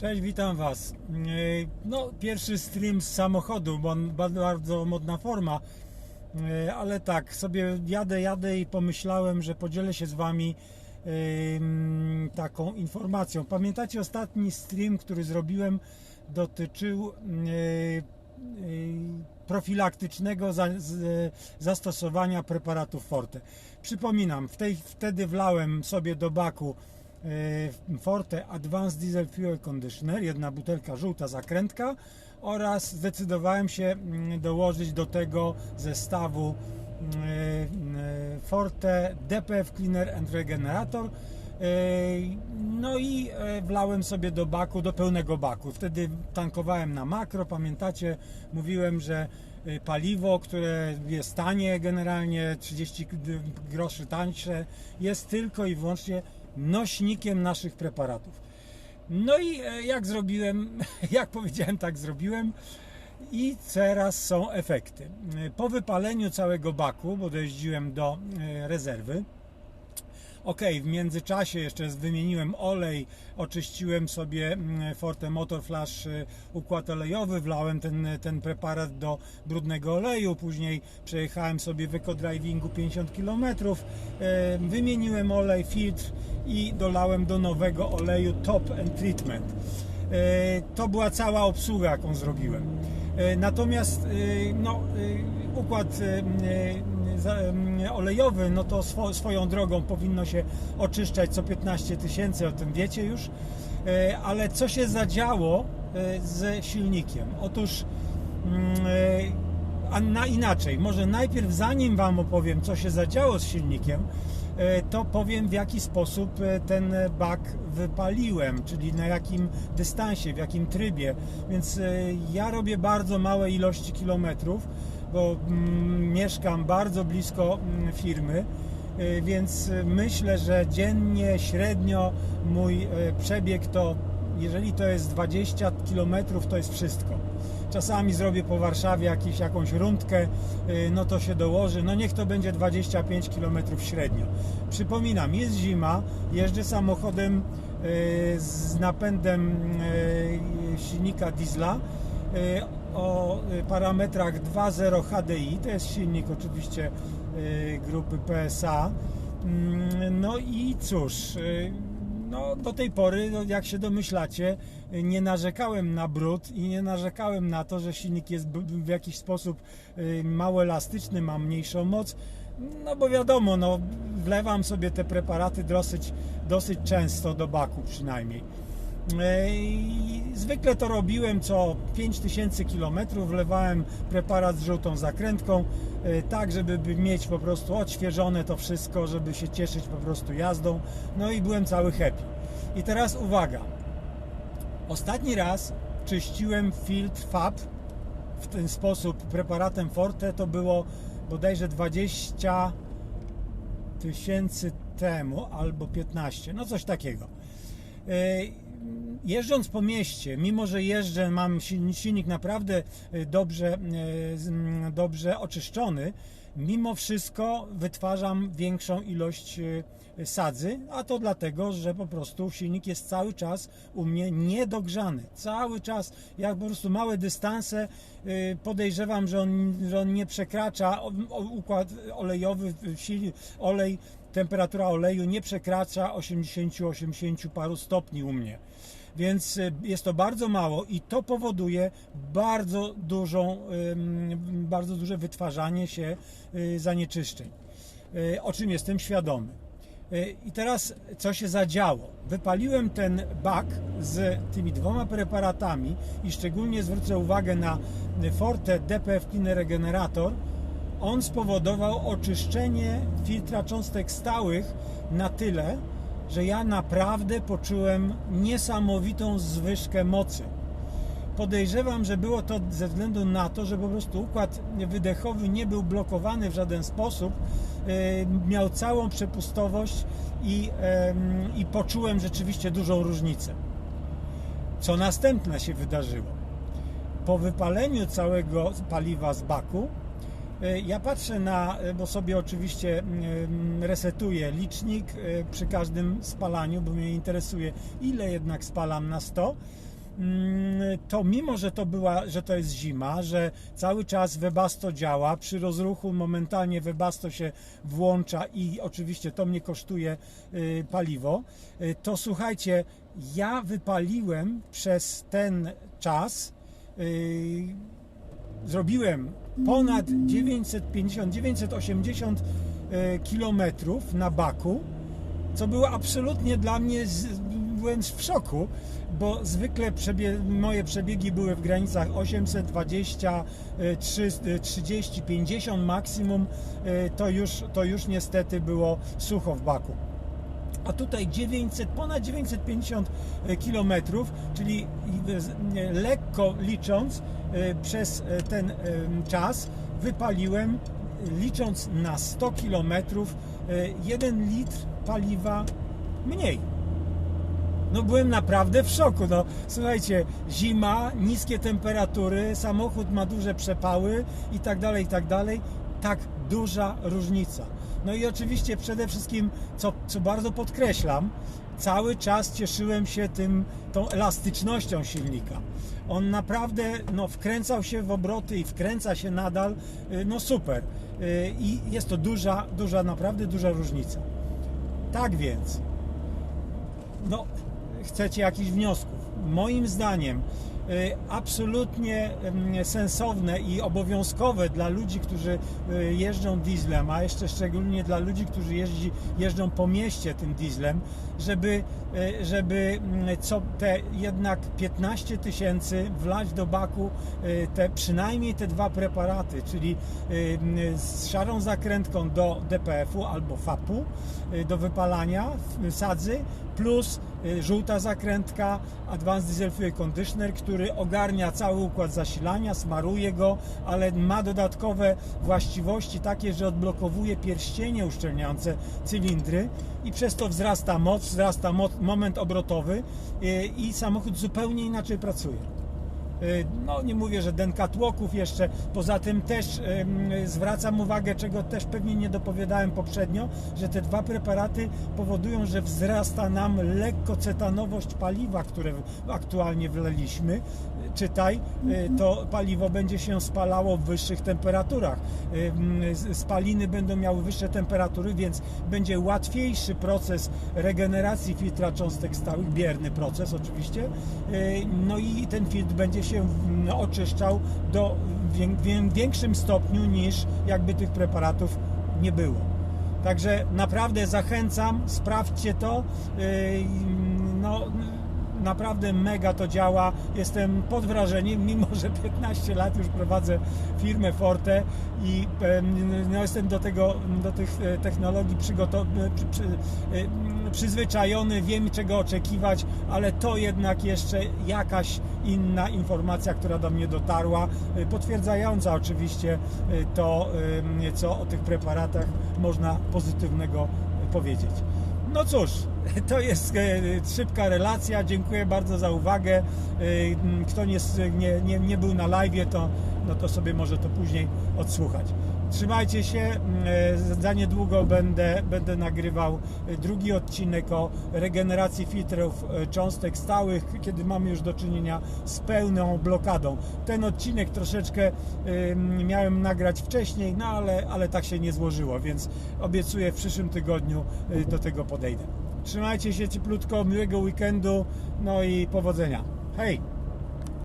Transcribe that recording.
Cześć, witam Was. Yy, No, pierwszy stream z samochodu, bo bardzo modna forma, Yy, ale tak, sobie jadę, jadę i pomyślałem, że podzielę się z Wami taką informacją. Pamiętacie ostatni stream, który zrobiłem, dotyczył yy, profilaktycznego zastosowania preparatów Forte. Przypominam, wtedy wlałem sobie do baku e, Forte Advanced Diesel Fuel Conditioner, jedna butelka żółta zakrętka oraz zdecydowałem się mm, dołożyć do tego zestawu mm, e, Forte DPF Cleaner and Regenerator no i wlałem sobie do baku, do pełnego baku. Wtedy tankowałem na makro, pamiętacie, mówiłem, że paliwo, które jest tanie generalnie, 30 groszy tańsze, jest tylko i wyłącznie nośnikiem naszych preparatów. No i e, jak zrobiłem, jak powiedziałem, tak zrobiłem. I teraz są efekty. E, Po wypaleniu całego baku, bo dojeździłem do e, rezerwy, Ok, w międzyczasie jeszcze wymieniłem olej, oczyściłem sobie mm, Forte Motor Flash y, układ olejowy, wlałem ten, ten preparat do brudnego oleju, później przejechałem sobie w eco-drivingu 50 km, wymieniłem olej, filtr i dolałem do nowego oleju Top and Treatment. E, To była cała obsługa, jaką zrobiłem. E, Natomiast e, no, e, układ olejowy, no to swo, swoją drogą powinno się oczyszczać co 15 tysięcy, o tym wiecie już. E, Ale co się zadziało e, z silnikiem? Otóż mm, e, a na inaczej, może najpierw zanim Wam opowiem, co się zadziało z silnikiem, to powiem w jaki sposób ten bak wypaliłem, czyli na jakim dystansie, w jakim trybie. Więc ja robię bardzo małe ilości kilometrów, bo mm, mieszkam bardzo blisko mm, firmy. E, Więc myślę, że dziennie średnio mój e, przebieg to, jeżeli to jest 20 km, to jest wszystko. Czasami zrobię po Warszawie jakiś, jakąś rundkę, y, no to się dołoży. No niech to będzie 25 km średnio. Przypominam, jest zima, jeżdżę samochodem y, z napędem y, silnika diesla y, o y, parametrach 2.0 HDI. To jest silnik oczywiście y, grupy PSA. Mm, No i cóż, y, no, do tej pory, no, jak się domyślacie, nie narzekałem na brud i nie narzekałem na to, że silnik jest w jakiś sposób mało elastyczny, ma mniejszą moc. No bo wiadomo, no, wlewam sobie te preparaty dosyć, dosyć często do baku przynajmniej. Zwykle to robiłem co 5000 km, wlewałem preparat z żółtą zakrętką, e, tak żeby by mieć po prostu odświeżone to wszystko, żeby się cieszyć po prostu jazdą. No i byłem cały happy. I teraz uwaga. Ostatni raz czyściłem filtr FAB w ten sposób preparatem Forte to było bodajże 20 tysięcy temu albo 15, no coś takiego. Jeżdżąc po mieście, mimo że jeżdżę, mam silnik, naprawdę e, dobrze, e, z- m, dobrze oczyszczony, mimo wszystko wytwarzam większą ilość e, sadzy, a to dlatego, że po prostu silnik jest cały czas u mnie niedogrzany. Cały czas, jak po prostu małe dystanse, podejrzewam, że on, że on nie przekracza układ olejowy, olej, temperatura oleju nie przekracza 80-80 paru stopni u mnie. Więc y, jest to bardzo mało i to powoduje bardzo dużą, bardzo duże wytwarzanie się y, zanieczyszczeń. Y, O czym jestem świadomy. I teraz co się zadziało? Wypaliłem ten bak z tymi dwoma preparatami i szczególnie zwrócę uwagę na Forte DPF Cleaner Regenerator. On spowodował oczyszczenie filtra cząstek stałych na tyle, że ja naprawdę poczułem niesamowitą zwyżkę mocy. Podejrzewam, że było to ze względu na to, że po prostu układ wydechowy nie był blokowany w żaden sposób, e, miał całą przepustowość i, i poczułem rzeczywiście dużą różnicę. Co następne się wydarzyło? Po wypaleniu całego paliwa z baku, Ja patrzę na, e, bo sobie oczywiście mm, resetuję licznik e, przy każdym spalaniu, bo mnie interesuje, ile jednak spalam na 100. Mm, To mimo, że to była, że to jest zima, że cały czas Webasto działa, przy rozruchu momentalnie Webasto się włącza i oczywiście to mnie kosztuje y, paliwo, y, to słuchajcie, ja wypaliłem przez ten czas y, zrobiłem ponad 950-980 kilometrów na baku, co było absolutnie dla mnie, byłem w szoku, bo zwykle przebie, moje przebiegi były w granicach 820, e, 300, 30, 50 maksimum, e, to już, to już niestety było sucho w baku a tutaj 900, ponad 950 km, czyli e, lekko licząc e, przez e, ten czas wypaliłem licząc na 100 km 1 litr paliwa mniej. No byłem naprawdę w szoku. No, słuchajcie, zima, niskie temperatury, samochód ma duże przepały i tak dalej, i tak dalej. Tak duża różnica. No i oczywiście przede wszystkim, co, co bardzo podkreślam, cały czas cieszyłem się tym, tą elastycznością silnika. On naprawdę no, wkręcał się w obroty i wkręca się nadal, y, no super. Y, I jest to duża, duża, naprawdę duża różnica. Tak więc, no, chcecie jakichś wniosków. Moim zdaniem y, absolutnie mm, sensowne i obowiązkowe dla ludzi, którzy y, jeżdżą dieslem, a jeszcze szczególnie dla ludzi, którzy jeździ, jeżdżą po mieście tym dieslem, żeby, y, żeby mm, co te jednak 15 tysięcy wlać do baku y, te przynajmniej te dwa preparaty, czyli y, z szarą zakrętką do DPF-u albo FAP-u y, do wypalania sadzy plus y, żółta zakrętka Advanced Diesel Fuel Conditioner, który ogarnia cały układ zasilania, smaruje go, ale ma dodatkowe właściwości takie, że odblokowuje pierścienie uszczelniające cylindry i przez to wzrasta moc, wzrasta mo moment obrotowy y, i samochód zupełnie inaczej pracuje. Y, No nie mówię, że den catwalków jeszcze, poza tym też zwracam uwagę, czego też pewnie nie dopowiadałem poprzednio, że te dwa preparaty powodują, że wzrasta nam lekko cetanowość paliwa, które aktualnie wleliśmy. Y, Czytaj, y, to paliwo będzie się spalało w wyższych temperaturach. Z- Spaliny będą miały wyższe temperatury, więc będzie łatwiejszy proces regeneracji filtra cząstek stałych, bierny proces oczywiście. Y, No i ten filtr będzie się oczyszczał do wię- wię- większym stopniu niż jakby tych preparatów nie było. Także naprawdę zachęcam, sprawdźcie to. Y, No, naprawdę mega to działa. Jestem pod wrażeniem, mimo że 15 lat już prowadzę firmę Forte i no, jestem do tego, do tych e, technologii przygotowany, przy, przy, e, przyzwyczajony, wiem czego oczekiwać, ale to jednak jeszcze jakaś inna informacja, która do mnie dotarła, e, potwierdzająca oczywiście e, to, co o tych preparatach można pozytywnego e, powiedzieć. No cóż, to jest e, szybka relacja. Dziękuję bardzo za uwagę. E, Kto nie, nie, nie, był na live, to, no to sobie może to później odsłuchać. Trzymajcie się. E, Za niedługo będę, będę nagrywał drugi odcinek o regeneracji filtrów e, cząstek stałych, kiedy mamy już do czynienia z pełną blokadą. Ten odcinek troszeczkę e, miałem nagrać wcześniej, no ale, ale tak się nie złożyło, więc obiecuję w przyszłym tygodniu e, do tego podejdę. Trzymajcie się cieplutko, miłego weekendu, no i powodzenia. Hej!